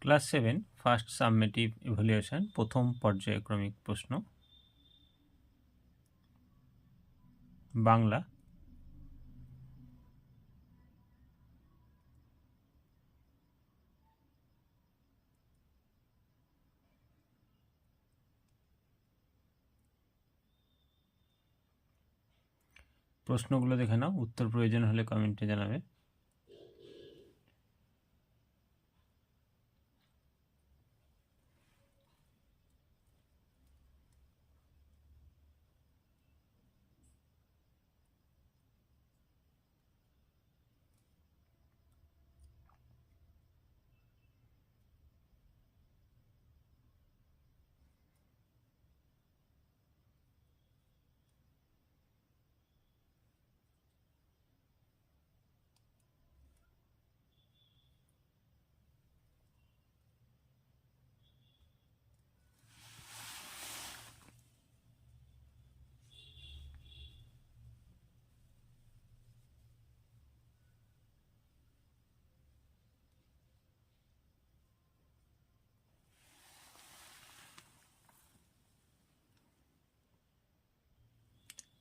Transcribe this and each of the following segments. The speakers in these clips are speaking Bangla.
Class seven, first summative evaluation, প্রথম পর্যায়ক্রমিক প্রশ্ন। বাংলা। প্রশ্নগুলো দেখে নাও, উত্তর প্রয়োজন হলে কমেন্টে জানাবে।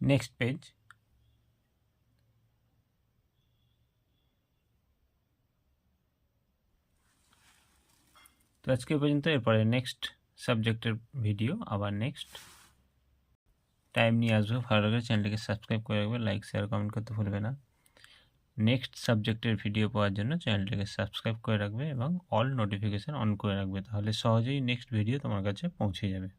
নেক্সট পেজ তো আজকে পর্যন্ত, এরপরে নেক্সট সাবজেক্টের ভিডিও আবার নেক্সট টাইম নিয়ে আসব, ভালো লাগলে চ্যানেলটিকে সাবস্ক্রাইব করে রাখবে লাইক শেয়ার কমেন্ট করতে ভুলবে না। নেক্সট সাবজেক্টের ভিডিও পাওয়ার জন্য চ্যানেলটিকে সাবস্ক্রাইব করে রাখবে এবং অল নোটিফিকেশান অন করে রাখবে, তাহলে সহজেই নেক্সট ভিডিও তোমার কাছে পৌঁছে যাবে।